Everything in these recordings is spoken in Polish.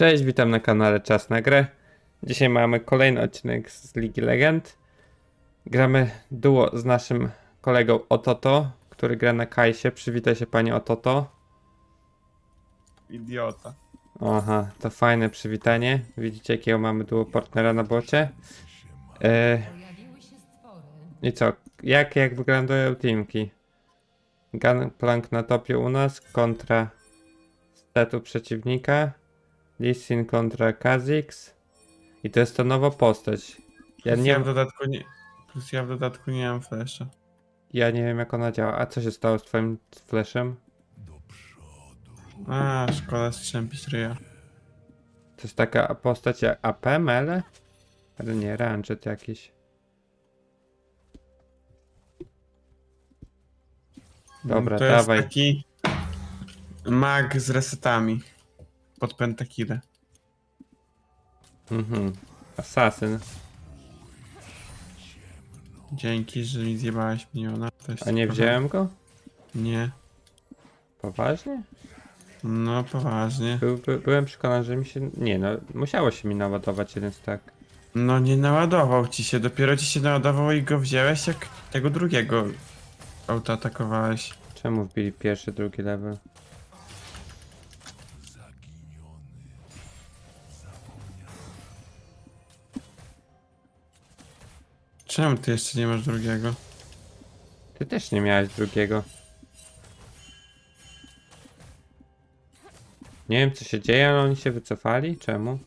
Cześć, witam na kanale Czas na grę. Dzisiaj mamy kolejny odcinek z Ligi Legend. Gramy duo z naszym kolegą Ototo, który gra na Kajsie. Przywitaj się panie Ototo. Idiota. Aha, to fajne przywitanie. Widzicie jakiego mamy duo partnera na bocie. Stwory. I co? Jak, jak wyglądają teamki? Gunplank na topie u nas kontra statu przeciwnika. Lee Sin kontra Kha'Zix. I to jest to nowa postać. Ja Plus nie, ja w dodatku nie. Plus ja w dodatku nie mam flasha. ja nie wiem jak ona działa. A co się stało z twoim flashem? A, szkoda strzępić ryja. To jest taka postać jak AP, mele? Ale nie, ranchet jakiś. Dobra, to dawaj. jest taki mag z resetami. Pod pentakile. Mhm. Asasyn. Dzięki, że mi zjebałeś miniona. To jest A nie trochę- wziąłem go? Nie. Poważnie? No poważnie. Był, by, byłem przekonany, że mi się. Nie no, musiało się mi naładować jeden stack. No nie naładował ci się. Dopiero ci się naładował i go wziąłeś jak tego drugiego auto atakowałeś. Czemu wbili pierwszy, drugi level? Czemu ty jeszcze nie masz drugiego? Ty też nie miałeś drugiego. Nie wiem co się dzieje, ale oni się wycofali? Czemu?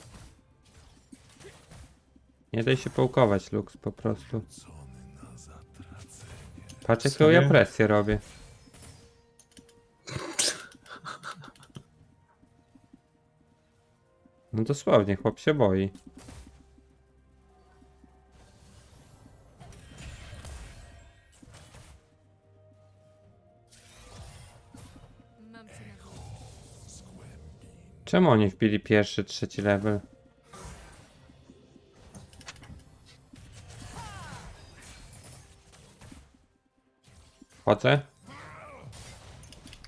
Nie daj się połkować, Lux, po prostu. Patrz jaką ja presję robię. No dosłownie, chłop się boi. Czemu oni wbili pierwszy, trzeci level? Chodzę?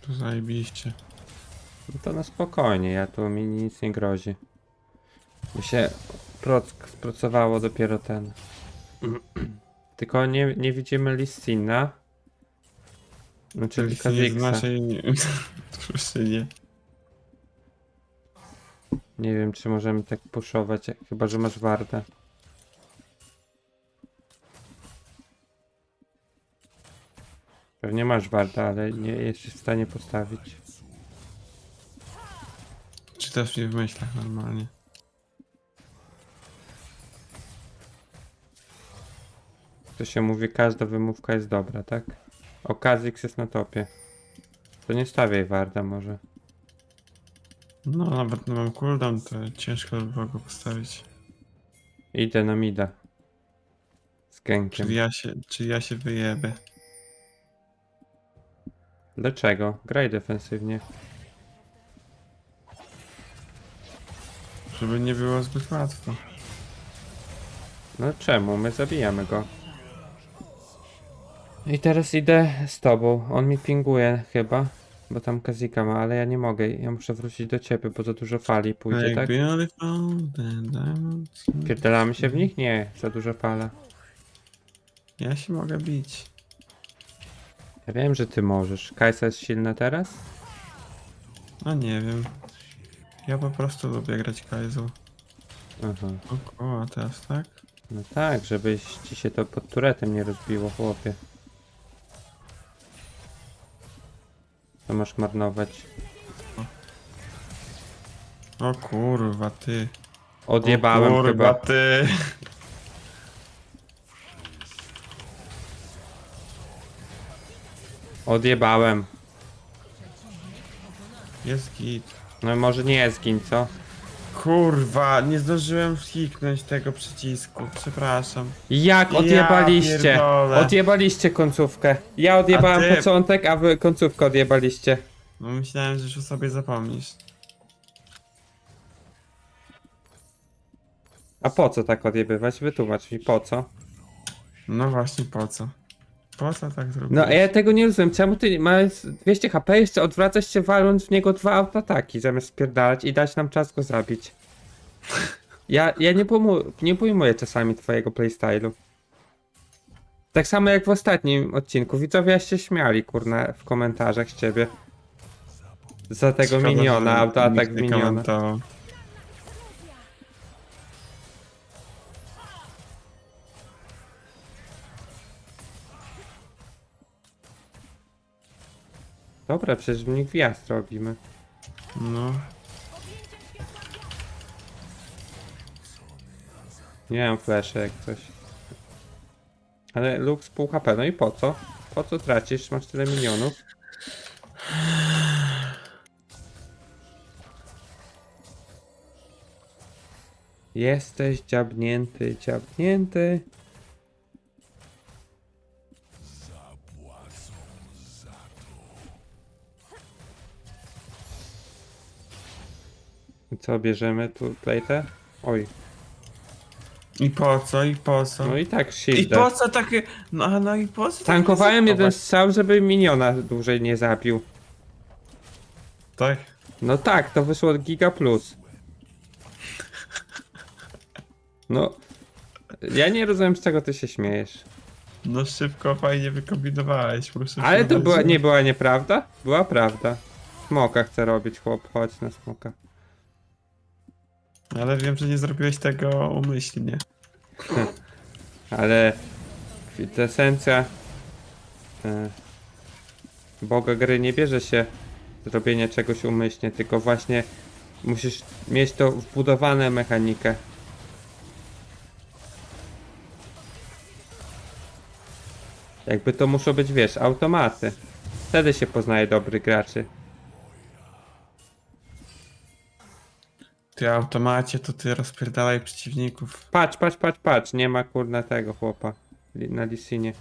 To zajebiście. No to na spokojnie, ja tu mi nic nie grozi. Mi się proc spracowało dopiero ten. Tylko nie, nie widzimy Lissina. No czyli nie z Kha'Zixa. naszej drużynie. Nie wiem czy możemy tak puszować, chyba że masz wartę. Pewnie masz wartę, ale nie jesteś w stanie postawić. Czytasz mnie w myślach normalnie. To się mówi, każda wymówka jest dobra, tak? O, Kha'Zix jest na topie. To nie stawiaj warta może. No, nawet nie mam cooldown, to ciężko by było go postawić. Idę na mida. Z gękiem. Czyli ja się, czyli ja się wyjebę. Dlaczego? Graj defensywnie. Żeby nie było zbyt łatwo. No czemu? My zabijamy go. I teraz idę z tobą. On mi pinguje chyba. Bo tam Kazika ma, ale ja nie mogę. Ja muszę wrócić do ciebie, bo za dużo fali pójdzie, tak? Beautiful diamonds. Pierdalamy się w nich? Nie, za dużo fala. Ja się mogę bić. Ja wiem, że ty możesz. Kajsa jest silna teraz? No nie wiem. Ja po prostu lubię grać Kaizu. Aha. O, a teraz tak? No tak, żebyś ci się to pod turetem nie rozbiło, chłopie. To masz marnować. O kurwa, ty. Odjebałem o, kurwa, chyba. ty. Odjebałem. Jest git. No może nie zgin, co? Kurwa, nie zdążyłem kliknąć tego przycisku. Przepraszam. Jak Ja odjebaliście? pierdolę. odjebaliście końcówkę. Ja odjebałem A ty- początek, a wy końcówkę odjebaliście. No myślałem, że już o sobie zapomnisz. A po co tak odjebywać? Wytłumacz mi po co? No właśnie po co? Po co tak? No a ja tego nie rozumiem, czemu ty masz 200 HP, jeszcze odwracasz się waląc w niego dwa autoataki, zamiast spierdalać i dać nam czas go zabić. Ja, ja nie, pomu- nie pojmuję czasami twojego playstylu. Tak samo jak w ostatnim odcinku, widzowie się śmiali, kurna, w komentarzach z ciebie. Za tego Szkoda, miniona, że autoatak nikt nie miniona. komentował. Dobra, przecież w nich wjazd robimy. No. Nie mam fleszy jak coś. Ale Lux pół HP, no i po co? Po co tracisz? Masz tyle milionów. Jesteś dziabnięty, dziabnięty. Co, bierzemy tu plejtę? Oj, I po co, i po co? no i tak I shield. po co takie... No, no i po co takie Tankowałem jeden ryzykować? strzał, żeby miniona dłużej nie zabił. Tak? No tak, to wyszło Giga Plus. No. Ja nie rozumiem z czego ty się śmiejesz. No szybko, fajnie wykombinowałeś, proszę Ale to przyznać, była, nie była nieprawda? Była prawda. Smoka chce robić chłop, chodź na smoka. Ale wiem, że nie zrobiłeś tego umyślnie. Ale kwintesencja e, Boga gry nie bierze się z robienia czegoś umyślnie, tylko właśnie musisz mieć to wbudowane mechanikę. Jakby to muszą być, wiesz, automaty. Wtedy się poznaje dobrych graczy. Ty automacie, to ty rozpierdalaj przeciwników. Patrz, patrz, patrz, patrz, nie ma kurna tego chłopa li- na Lisinie.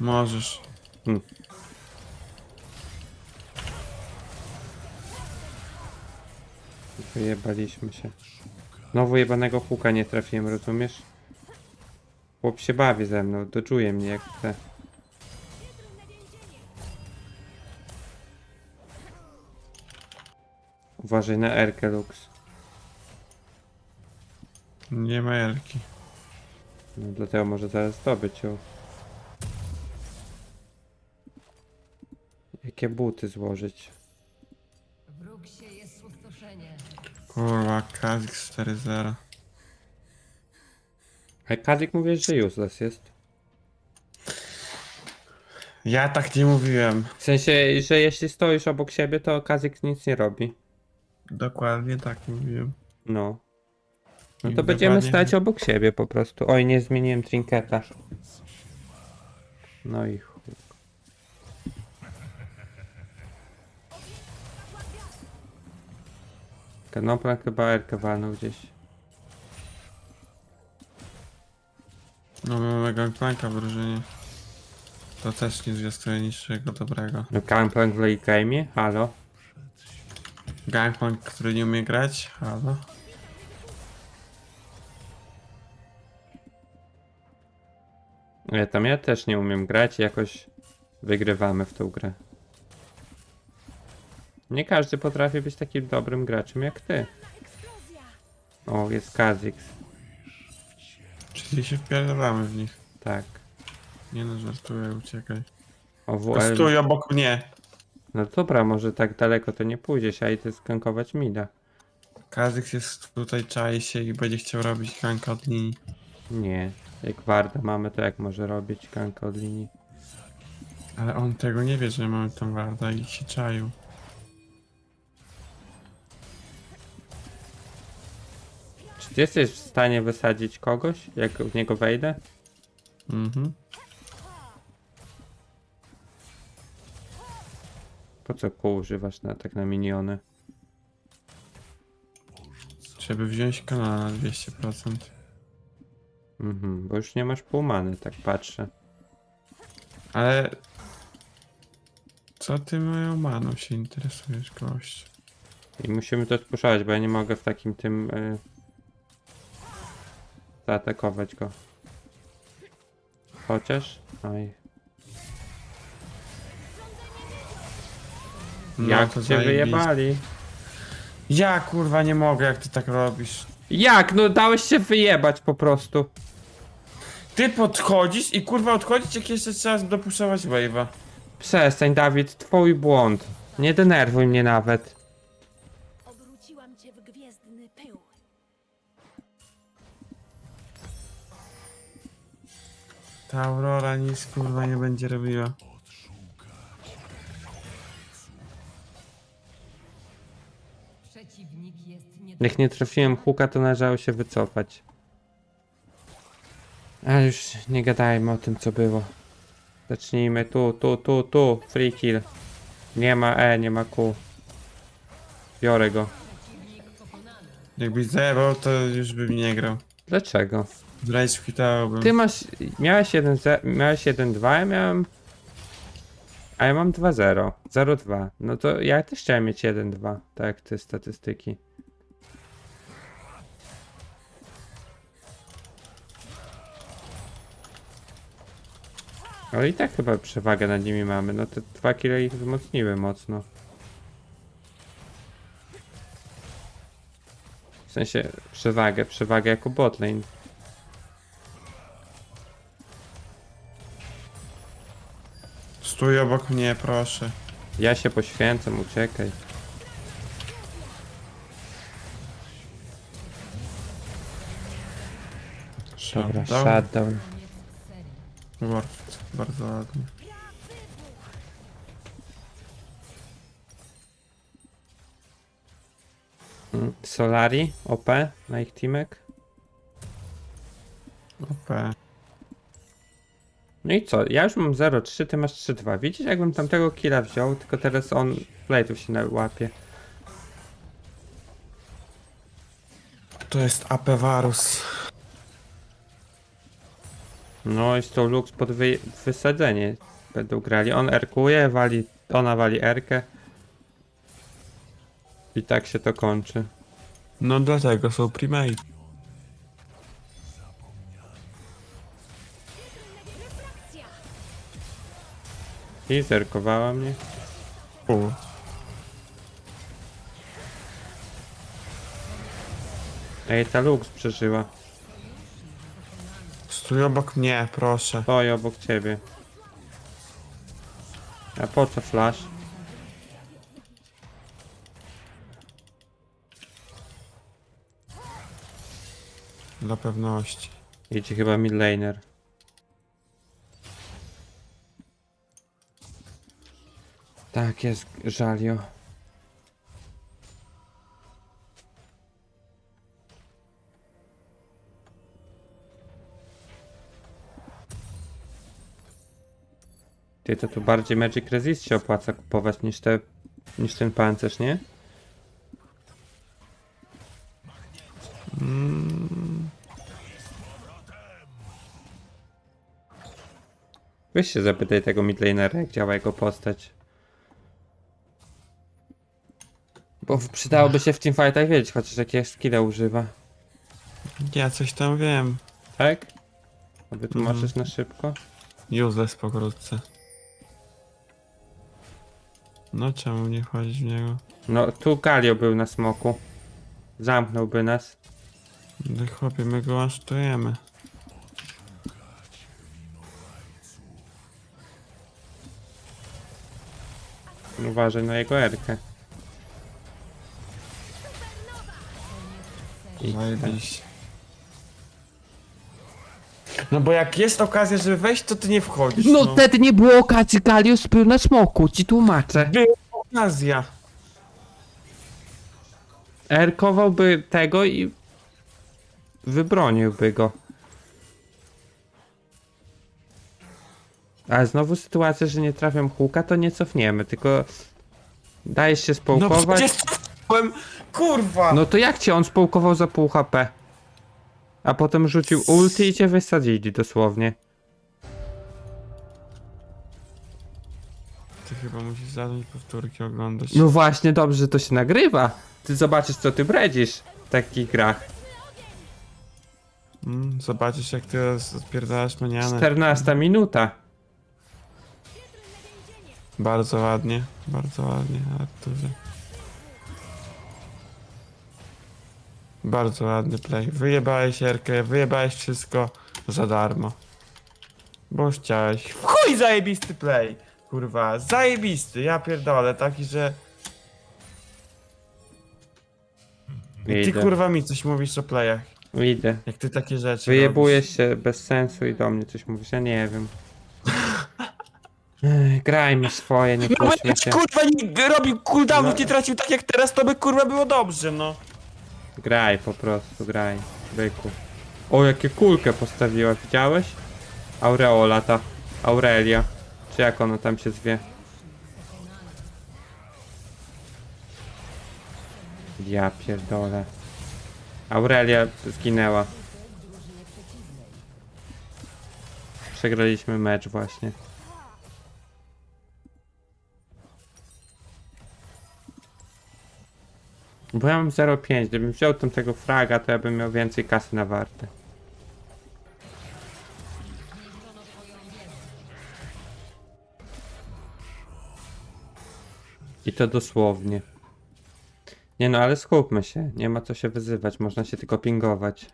Możesz. Wyjebaliśmy się. Znowu jebanego huka nie trafiłem, rozumiesz? Chłop się bawi ze mną, dodżuje mnie jak chce. Uważaj na Erkę Lux. Nie ma Elki. No dlatego może zaraz zdobyć ją. Jakie buty złożyć? Się jest spustoszenie. Kurwa, Kazik 4-0. A Kazik mówisz, że useless jest. Ja tak nie mówiłem. W sensie, że jeśli stoisz obok siebie, to Kazik nic nie robi. Dokładnie tak mówiłem. No. No to będziemy dokładnie- stać obok siebie po prostu. Oj, nie zmieniłem trinketa. No i chuj. Kanopla chyba Erkę walnął gdzieś. No my mamy Gangplanka w drużynie. To też nie zwiastuje niczego dobrego. No Gangplank w late game'ie? Halo? Gangplank, który nie umie grać? Halo? Ja tam ja też nie umiem grać jakoś wygrywamy w tą grę. Nie każdy potrafi być takim dobrym graczem jak ty. O, jest Kazix. Czyli się wpierdolamy w nich. Tak. Nie no, żartuję, uciekaj. O, To WL. Stój obok mnie! No dobra, może tak daleko to nie pójdziesz, a idę skankować mida. Kazik jest tutaj, czai się i będzie chciał robić ganka od linii. Nie. Jak Warda mamy, to jak może robić kanka od linii? Ale on tego nie wie, że mamy tam warda i się czaił. Czy ty jesteś w stanie wysadzić kogoś, jak w niego wejdę? Mhm. Po co kół używasz na, tak na miniony? Żeby wziąć kanał na 200%. Mhm, bo już nie masz półmany, tak patrzę. Ale... Co ty moją maną się interesujesz, gość? I musimy to spuszczać, bo ja nie mogę w takim tym... Y... Zaatakować go. Chociaż... Oj. No, jak to cię wyjebali? Ja kurwa nie mogę, jak ty tak robisz. Jak? No dałeś się wyjebać po prostu. Ty podchodzisz i kurwa odchodzić, jak jeszcze trzeba dopuszczać wave'a. Przestań, Dawid, twój błąd. Nie denerwuj mnie nawet. Obróciłam cię w gwiezdny pył. Ta Aurora nic kurwa nie będzie robiła. Jak nie trafiłem huka, to należało się wycofać. A już nie gadajmy o tym, co było. Zacznijmy tu, tu, tu, tu. Free kill. Nie ma E, nie ma Q. Biorę go. Jakbyś zajebał, to już bym nie grał. Dlaczego? Zrejcz hitałbym. Ty masz. Miałeś 1, miałeś 1-2, ja miałem. A ja mam 2-0. 0-2. No to ja też chciałem mieć 1-2. Tak te statystyki. Ale i tak chyba przewagę nad nimi mamy. No te dwa kile ich wzmocniły mocno. W sensie przewagę, przewagę jako botlane. Stój obok mnie, proszę. Ja się poświęcam, uciekaj. Dobra, Shutdown. shutdown. Bardzo ładnie. Mm, Solari, OP na ich teamek. OP. No i co? Ja już mam 0,3, ty masz 3,2. Widzisz, jakbym tamtego killa wziął, tylko teraz on plate'ów się łapie. To jest AP Varus. No i z tą Lux pod wy wysadzenie będą grali. On erkuje, wali, ona wali erkę. I tak się to kończy. No dlatego są primate. I zerkowała mnie. U. Ej, ta Lux przeżyła. Stój obok mnie, proszę. Stoi obok ciebie. A po co flash? Dla pewności. Idzie chyba midlaner. Tak jest, żalio. Ty to tu bardziej Magic Resist się opłaca kupować niż te niż ten pancerz, nie? Weź się zapytaj tego midlanera, jak działa jego postać. Bo przydałoby się w teamfightach wiedzieć, chociaż jakie skille używa. Ja coś tam wiem. Tak? A wytłumaczysz Mhm. na szybko? Useless pokrótce. No czemu nie wchodzić w niego? No, tu Galio był na smoku. Zamknąłby nas. No chłopie, my go masztujemy. Uważaj na jego erkę. I Zajebiście. No bo jak jest okazja, żeby wejść, to ty nie wchodzisz. No wtedy nie było okazji, Galius był na smoku, ci tłumaczę. Była okazja. Erkowałby tego i wybroniłby go. Ale znowu sytuacja, że nie trafiam huka, to nie cofniemy, tylko dajesz się No przecież byłem... Kurwa! No to jak cię on społkował za pół HP? A potem rzucił ulti i cię wysadzili dosłownie. ty chyba musisz zacząć powtórki oglądać. No właśnie, dobrze, że to się nagrywa. Ty zobaczysz, co ty bredzisz w takich grach. Mm, zobaczysz jak ty odpierdalasz manianę. 14 minuta. Bardzo ładnie, bardzo ładnie, Arturze. Bardzo ładny play. Wyjebałeś Erkę, wyjebałeś wszystko za darmo. Bo chciałeś. W Chuj zajebisty play! Kurwa, zajebisty, ja pierdolę, taki, że... I ty Idę, kurwa mi coś mówisz o playach. idę. Jak ty takie rzeczy Wyjebujesz się bez sensu i do mnie coś mówisz, ja nie wiem. Ech, grajmy swoje, nie No puśćmy będziesz się. kurwa nie robił cooldownów, No. nie tracił tak jak teraz, to by kurwa było dobrze, no. Graj po prostu, graj. Byku. O, jakie kulkę postawiła, widziałeś? Aureola ta. Aurelia. Czy jak ona tam się zwie? Ja pierdolę. Aurelia zginęła. Przegraliśmy mecz właśnie. Bo ja mam 0,5. Gdybym wziął tam tego fraga, to ja bym miał więcej kasy na wartę. I to dosłownie. Nie no, ale skupmy się. Nie ma co się wyzywać, można się tylko pingować.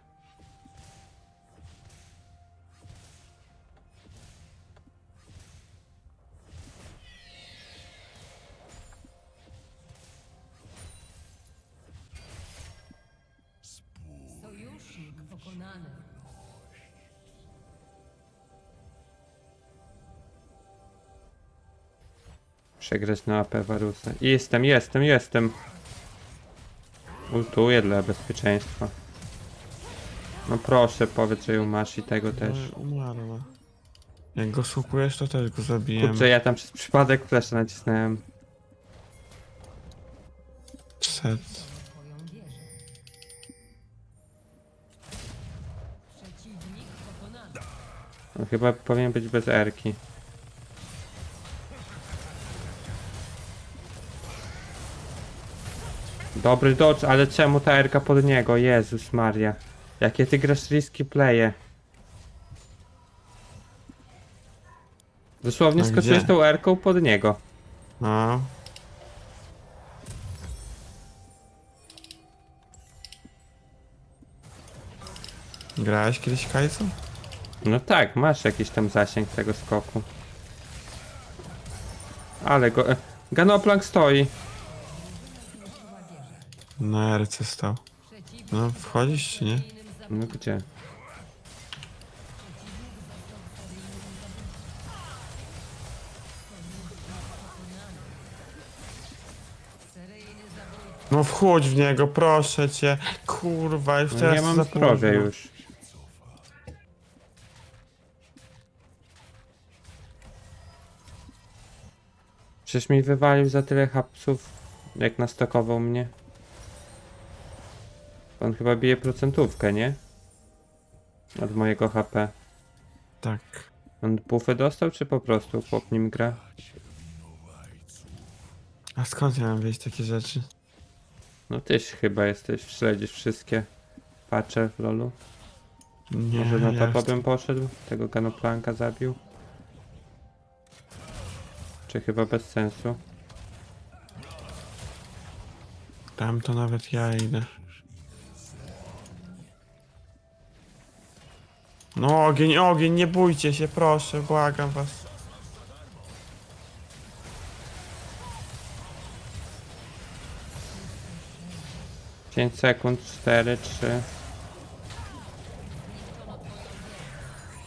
Przegrać na AP Warusa. Jestem, jestem, jestem. Ultuję dla bezpieczeństwa. No proszę, powiedz, że ją masz i tego też. No, umarła. Jak go słuchujesz, to też go zabijemy. Kurczę, ja tam przez przypadek flesza nacisnąłem. Set. No, chyba powinien być bez erki. Dobry dodge, ale czemu ta erka pod niego? Jezus Maria. Jakie ty grasz risky playe. Dosłownie A skoczyłeś gdzie? tą erką pod niego. No. Grałeś kiedyś Kaizo? No tak, masz jakiś tam zasięg tego skoku. Ale go... e, Ganoplank stoi. Na RC stał. No, wchodzisz czy nie? No gdzie? No wchodź w niego, proszę cię. Kurwa, już No teraz nie mam za zdrowia już. Przecież mi wywalił za tyle hapsów, jak nastokował mnie. On chyba bije procentówkę, nie? Od mojego HP. Tak. On buffy dostał, czy po prostu chłop nim gra? A skąd ja mam wiedzieć takie rzeczy? No tyś chyba jesteś, śledzisz wszystkie patche w lolu. Nie, Może na ja topa bym poszedł? Tego Ganoplanka zabił? Czy chyba bez sensu? Tam to nawet ja idę. No ogień, ogień, nie bójcie się, proszę, błagam was. Pięć sekund, 4, 3.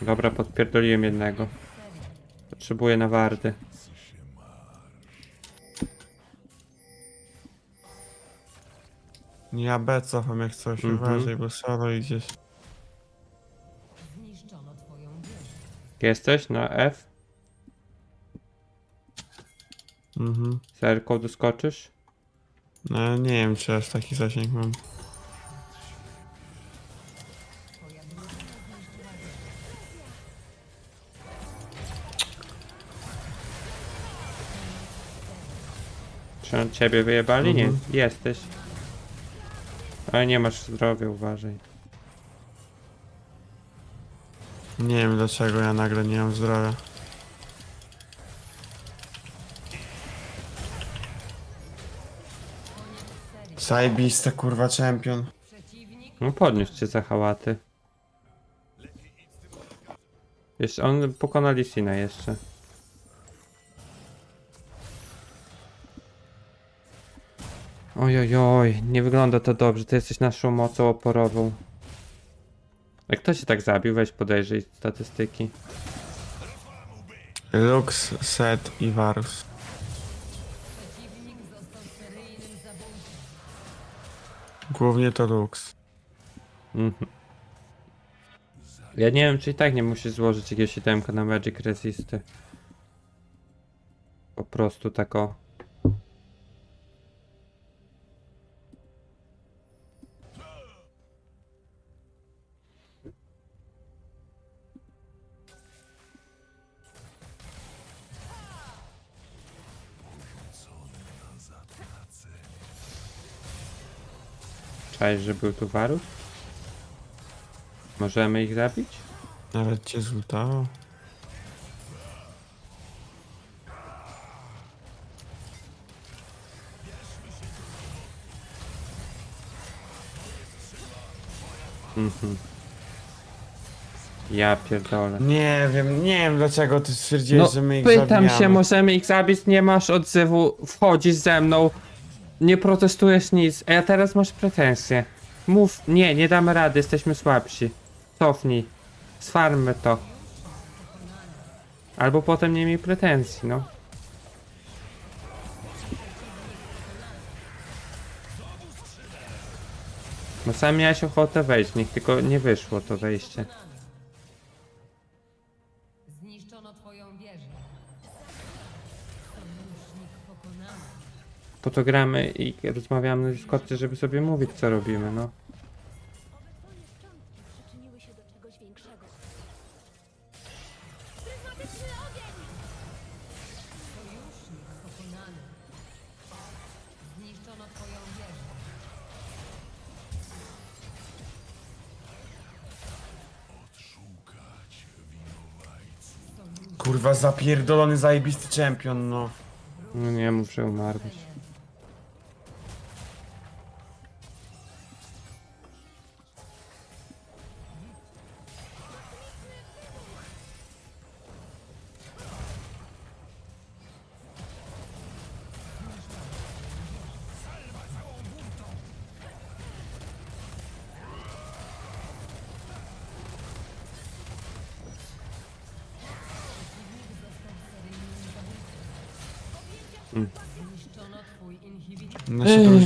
Dobra, podpierdoliłem jednego. Potrzebuję na wardy. Ja B cofam jak coś, Mhm. uważaj, bo solo idziesz. Jesteś na F? Mhm. Zerką doskoczysz? No nie wiem, czy aż taki zasięg mam. Czy on ciebie wyjebali? Mhm. Nie, jesteś. Ale nie masz zdrowia, uważaj. Nie wiem dlaczego ja nagle nie mam zdrowia. Zajebista kurwa champion. No podniósł cię za hałaty. Jeszcze on pokonali Sina jeszcze. Oj, oj, oj, nie wygląda to dobrze, ty jesteś naszą mocą oporową. Jak kto się tak zabił? Weź podejrzyj statystyki. Lux, Set i Varus. Głównie to Lux. Mhm. Ja nie wiem, czy i tak nie musisz złożyć jakiegoś itemka na Magic Resisty. Po prostu tak o. Cześć, że był tu Warus? Możemy ich zabić? Nawet cię zlutało. Mhm. Ja pierdolę. Nie wiem, nie wiem dlaczego ty stwierdziłeś, No, że my ich pytam zabijamy. się, możemy ich zabić, nie masz odzywu, wchodzisz ze mną, nie protestujesz nic, a ja teraz masz pretensje. Mów, nie, nie damy rady, jesteśmy słabsi. Cofnij. Sfarmy to. Albo potem nie miej pretensji, no. No sam miałeś ochotę wejść, w nich tylko nie wyszło to wejście. Po to gramy i rozmawiamy na Discordzie, żeby sobie mówić co robimy, no. Owe twoje szczątki przyczyniły się do czegoś większego. Pryzmatyczny ogień! Sojusznik pokonany. Zniszczono twoją wieżę. Kurwa, zapierdolony zajebisty champion, no. No nie mów, że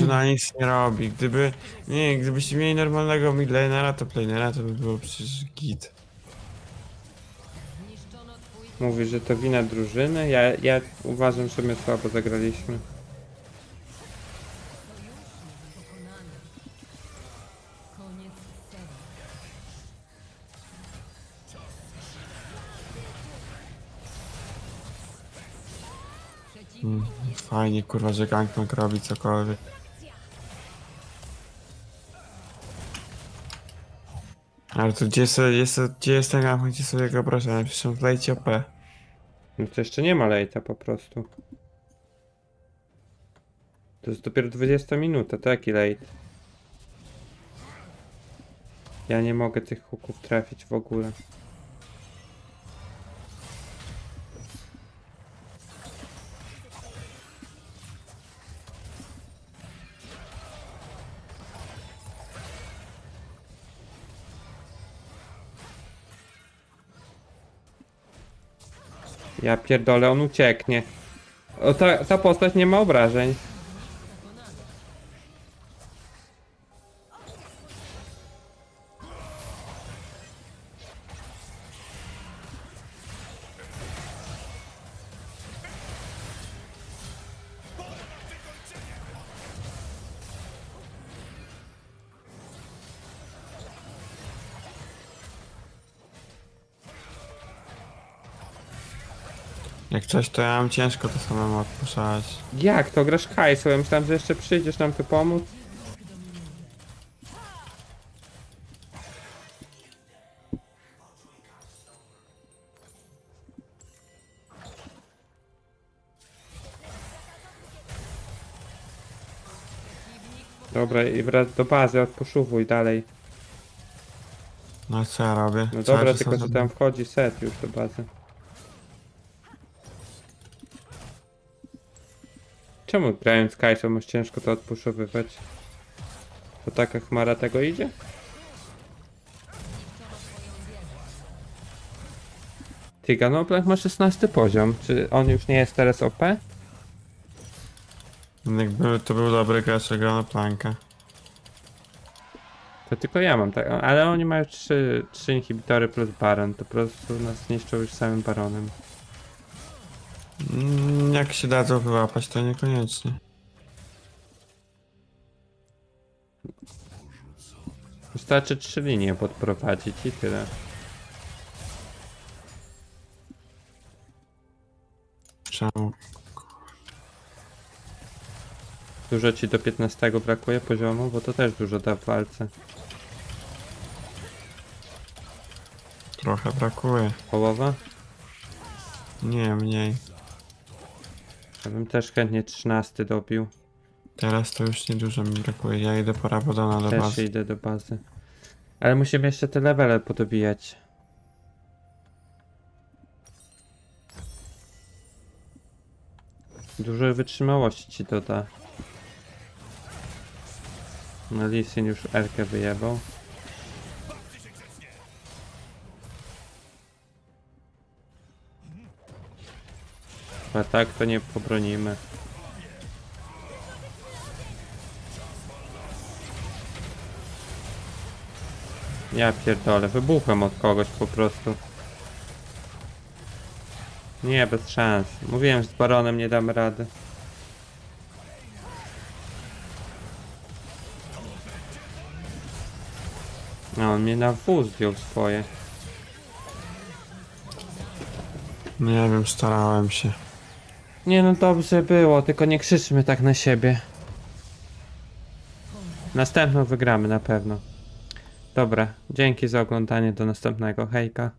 Drużyna nic nie robi. Gdyby, nie, gdybyście mieli normalnego midlanera, to planera, to by było przecież git. Mówisz, że to wina drużyny? Ja, ja uważam, że my słabo zagraliśmy. jest Fajnie, kurwa, że Gangplank robi cokolwiek. Ale to gdzie, jest, jest, gdzie jest ten Gangplank, gdzie sobie go proszę, napiszę w lejcie OP. No to jeszcze nie ma lejta po prostu. To jest dopiero 20 minuta, to jaki late? Ja nie mogę tych huków trafić w ogóle. Ja pierdolę, on ucieknie. O, ta, ta postać nie ma obrażeń. Coś, to ja mam ciężko to samemu odpuszczać. Jak to grasz Kajsą? Ja myślałem, że jeszcze przyjdziesz nam tu pomóc. Dobra, i wracaj do bazy, odpuszowuj dalej. No co ja robię? No dobra, tylko że tam wchodzi set już do bazy. Czemu grając Kajsą masz ciężko to odpuszowywać? To taka chmara tego idzie? Ty, ma 16 poziom. Czy on już nie jest teraz OP? Jakby to był dobry gracz, gra na plankę. To tylko ja mam tak, ale oni mają 3, 3 inhibitory plus baron, to po prostu nas niszczą już samym baronem. Mm, Jak się dadzą wyłapać, to niekoniecznie. Wystarczy 3 linie podprowadzić i tyle. Czemu? Dużo ci do 15 brakuje poziomu, bo to też dużo da w walce. Trochę brakuje. Połowa? Nie, mniej. Ja bym też chętnie 13 dobił. Teraz to już niedużo mi brakuje. Ja idę po Rabadona do Też bazy. idę do bazy. Ale musimy jeszcze te levele podobijać. Dużo wytrzymałości ci to da. No Lisin już Erkę wyjebał. A tak to nie pobronimy. Ja pierdolę, wybuchłem od kogoś po prostu. Nie, bez szans. Mówiłem, że z baronem nie damy rady. No, on mnie na wóz zdjął swoje. Nie wiem, starałem się. Nie no, dobrze było, tylko nie krzyczmy tak na siebie. Następną wygramy na pewno. Dobra, dzięki za oglądanie, do następnego, hejka.